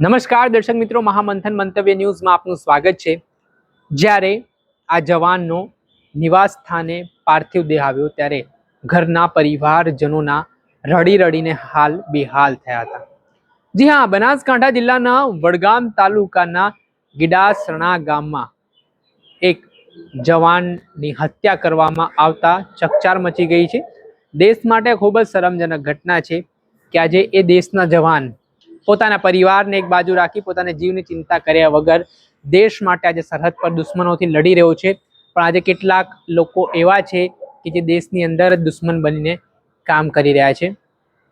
નમસ્કાર દર્શક મિત્રો, મહામંથન મંતવ્ય ન્યૂઝમાં આપનું સ્વાગત છે. જ્યારે આ જવાનનો નિવાસ સ્થાને પાર્થિવ દેહ આવ્યો, ત્યારે ઘરના પરિવારજનોના રડી રડીને હાલ બેહાલ થયા હતા. જી હા, બનાસકાંઠા જિલ્લાના વડગામ તાલુકાના ગીડાસણા ગામમાં એક જવાનની હત્યા કરવામાં આવતા ચકચાર મચી ગઈ છે. દેશ માટે ખૂબ જ શરમજનક ઘટના છે કે આજે એ દેશના જવાન પોતાના પરિવારને એક બાજુ રાખી પોતાના જીવની ચિંતા કર્યા વગર દેશ માટે આજે સરહદ પર દુશ્મનોથી લડી રહ્યો છે. પણ આજે કેટલાક લોકો એવા છે કે જે દેશની અંદર જ દુશ્મન બનીને કામ કરી રહ્યા છે.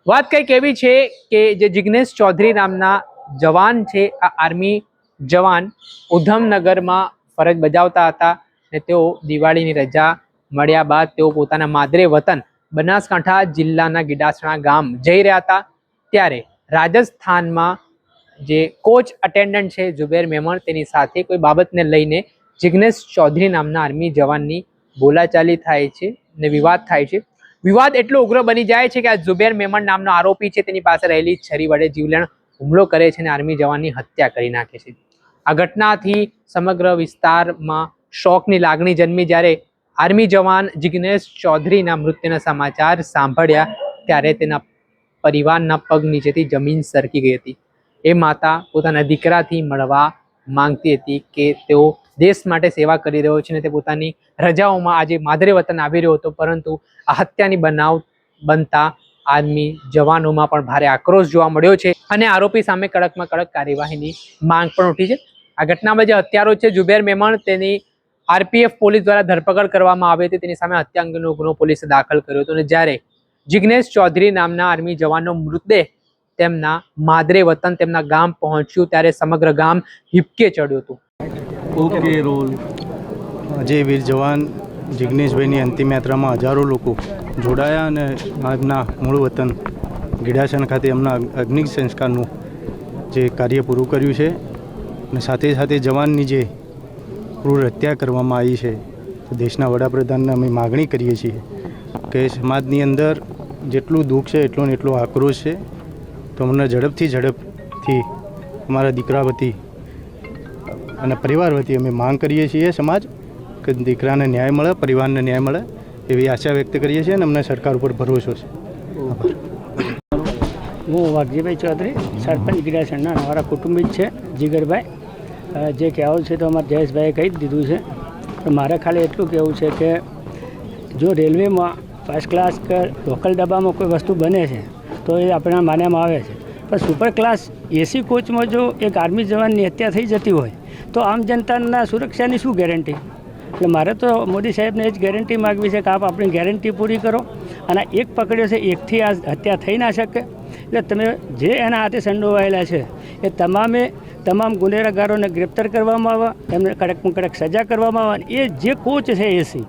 વાત કંઈક એવી છે કે જે જિગ્નેશ ચૌધરી નામના જવાન છે, આ આર્મી જવાન ઉધમનગરમાં ફરજ બજાવતા હતા અને તેઓ દિવાળીની રજા મળ્યા બાદ તેઓ પોતાના માદરે વતન બનાસકાંઠા જિલ્લાના ગીડાસણા ગામ જઈ રહ્યા હતા. ત્યારે રાજસ્થાનમાં જે કોચ અટેન્ડન્ટ છે જુબેર મેમણ, તેની સાથે કોઈ બાબતને લઈને જિગ્નેશ ચૌધરી નામના આર્મી જવાનની બોલાચાલી થાય છે ને વિવાદ થાય છે. વિવાદ એટલો ઉગ્ર બની જાય છે કે આ જુબેર મેમણ નામનો આરોપી છે, તેની પાસે રહેલી છરી વડે જીવલેણ હુમલો કરે છે અને આર્મી જવાનની હત્યા કરી નાખે છે. આ ઘટનાથી સમગ્ર વિસ્તારમાં શોકની લાગણી જન્મી જ્યારે આર્મી જવાન જિગ્નેશ ચૌધરીના મૃત્યુના સમાચાર સાંભળ્યા ત્યારે તેના પરિવારના પગ નીચેથી જમીન સરકી ગઈ હતી. એ માતા પોતાના દીકરાથી મળવા માંગતી હતી કે તેઓ દેશ માટે સેવા કરી રહ્યો છે અને તે પોતાની રજાઓમાં આજે માદરે વતન આવી રહ્યો હતો, પરંતુ આ હત્યાની બનાવ બનતા આર્મી જવાનોમાં પણ ભારે આક્રોશ જોવા મળ્યો છે અને આરોપી સામે કડકમાં કડક કાર્યવાહીની માંગ પણ ઉઠી છે. આ ઘટનામાં જે હત્યારો છે, જુબેર મેમણ તેની આરપીએફ પોલીસ દ્વારા ધરપકડ કરવામાં આવી હતી. તેની સામે હત્યા અંગેનો ગુનો પોલીસે દાખલ કર્યો હતો અને જ્યારે જિગ્નેશ ચૌધરી નામના આર્મી જવાનનો મૃતદેહ તેમના માદરે વતન તેમના ગામ પહોંચ્યું ત્યારે સમગ્ર ગામ હિપકે ચડ્યું હતું. ઓકે રોલ જે વીર જવાન જિગ્નેશભાઈની અંતિમ યાત્રામાં હજારો લોકો જોડાયા અને આજના મૂળ વતન ગીડાસન ખાતે એમના અગ્નિ સંસ્કારનું જે કાર્ય પૂરું કર્યું છે અને સાથે સાથે જવાનની જે ક્રૂર હત્યા કરવામાં આવી છે દેશના વડાપ્રધાનને અમે માગણી કરીએ છીએ કે સમાજની અંદર જેટલું દુઃખ છે, એટલું ને એટલો આક્રોશ છે. તો અમને ઝડપથી ઝડપથી અમારા દીકરા વતી અને પરિવાર વતી અમે માંગ કરીએ છીએ સમાજ કે દીકરાને ન્યાય મળે, પરિવારને ન્યાય મળે એવી આશા વ્યક્ત કરીએ છીએ અને અમને સરકાર ઉપર ભરોસો છે. હું વાઘજીભાઈ ચૌધરી, સરપંચ ગિરાસણના અમારા કુટુંબિક છે, જીગરભાઈ. જે કહેવું છે તો અમારા જયેશભાઈએ કહી જ દીધું છે. તો મારે ખાલી એટલું કહેવું છે કે જો રેલવેમાં ફર્સ્ટ ક્લાસ કે લોકલ ડબ્બામાં કોઈ વસ્તુ બને છે, તો એ આપણા માન્યામાં આવે છે. પણ સુપર ક્લાસ એસી કોચમાં જો એક આર્મી જવાનની હત્યા થઈ જતી હોય, તો આમ જનતાના સુરક્ષાની શું ગેરંટી એટલે મારે તો મોદી સાહેબને એ જ ગેરંટી માગવી છે કે આપ આપણી ગેરંટી પૂરી કરો અને એક પકડ્યો છે, એકથી આ હત્યા થઈ ના શકે. એટલે તમે જે એના હાથે સંડોવાયેલા છે, એ તમામે તમામ ગુનેગારોને ગ્રેપ્તાર કરવામાં આવે એમને કડકમાં કડક સજા કરવામાં આવે એ જે કોચ છે એસી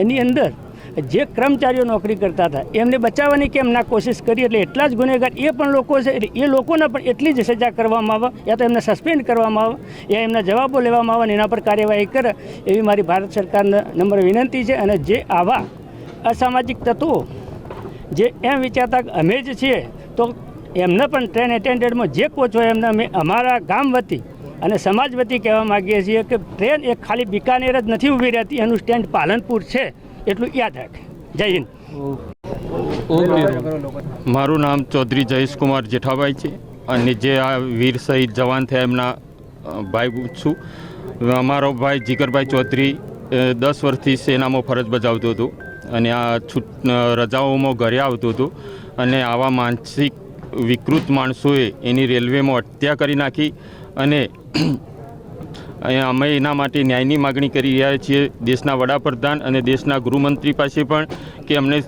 એની અંદર જે કર્મચારીઓ નોકરી કરતા હતા, એમને બચાવવાની કેમ ના કોશિશ કરી, એટલે એટલા જ ગુનેગાર એ પણ લોકો છે, એટલે એ લોકોને પણ એટલી જ સજા કરવામાં આવે, યા તો એમને સસ્પેન્ડ કરવામાં આવે, યા એમના જવાબો લેવામાં આવે અને એના પર કાર્યવાહી કરે, એવી મારી ભારત સરકારને નંબર વિનંતી છે. અને જે આવા અસામાજિક તત્વો જે એમ વિચારતા અમે જ છીએ, તો એમને પણ ટ્રેન એટેન્ડન્ટમાં જે કોચ હોય એમને અમે અમારા ગામ વતી અને સમાજ વતી કહેવા માગીએ છીએ કે ટ્રેન એક ખાલી બિકાનેર જ નથી ઊભી રહેતી, એનું સ્ટેન્ડ પાલનપુર છે. એટલું યાદ રાખે. જય હિન્દ. ઓકે. મારું નામ ચૌધરી જયેશકુમાર જેઠાભાઈ છે અને જે આ વીર શહીદ જવાન થયા એમના ભાઈ છું. અમારો ભાઈ જીગરભાઈ ચૌધરી દસ વર્ષથી સેનામાં ફરજ બજાવતો હતો અને આ છૂટ રજાઓમાં ઘરે આવતો હતો અને આવા માનસિક વિકૃત માણસોએ એની રેલવેમાં હત્યા કરી નાખી અને અહીંયા અમે એના માટે ન્યાયની માગણી કરી રહ્યા છીએ દેશના વડાપ્રધાન અને દેશના ગૃહમંત્રી પાસે પણ કે અમને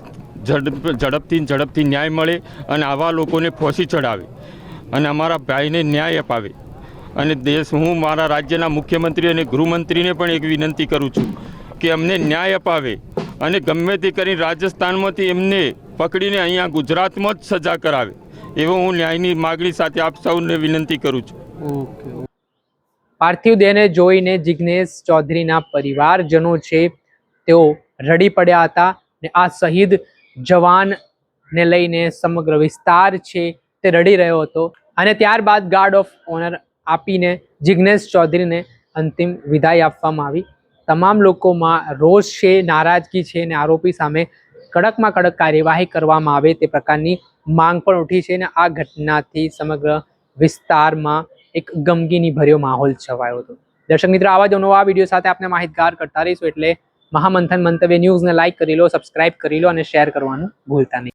ઝડપ, ઝડપથી ઝડપથી ન્યાય મળે અને આવા લોકોને ફોસી ચડાવે અને અમારા ભાઈને ન્યાય અપાવે. અને દેશ, હું મારા રાજ્યના મુખ્યમંત્રી અને ગૃહમંત્રીને પણ એક વિનંતી કરું છું કે અમને ન્યાય અપાવે અને ગમે તે કરીને રાજસ્થાનમાંથી એમને પકડીને અહીંયા ગુજરાતમાં જ સજા કરાવે. એવો હું ન્યાયની માગણી સાથે આપ સૌને વિનંતી કરું છું. ઓકે. પાર્થિવ દેહને જોઈને જિગ્નેશ ચૌધરીના પરિવારજનો છે, તેઓ રડી પડ્યા હતા ને આ શહીદ જવાનને લઈને સમગ્ર વિસ્તાર છે તે રડી રહ્યો હતો અને ત્યારબાદ ગાર્ડ ઓફ ઓનર આપીને જિજ્ઞેશ ચૌધરીને અંતિમ વિદાય આપવામાં આવી. તમામ લોકોમાં રોષ છે, નારાજગી છે અને આરોપી સામે કડકમાં કડક કાર્યવાહી કરવામાં આવે તે પ્રકારની માંગ પણ ઉઠી છે અને આ ઘટનાથી સમગ્ર વિસ્તારમાં એક ગમગીની ભર્યો માહોલ છવાયો હતો. દર્શક મિત્રો, આવા જ નવા વીડિયો સાથે આપણે માહિતગાર કરતા રહીશું એટલે મહામંથન મંતવ્ય ન્યૂઝને લાઇક કરી લો, સબસ્ક્રાઇબ કરી લો અને શેર કરવાનું ભૂલતા નહીં.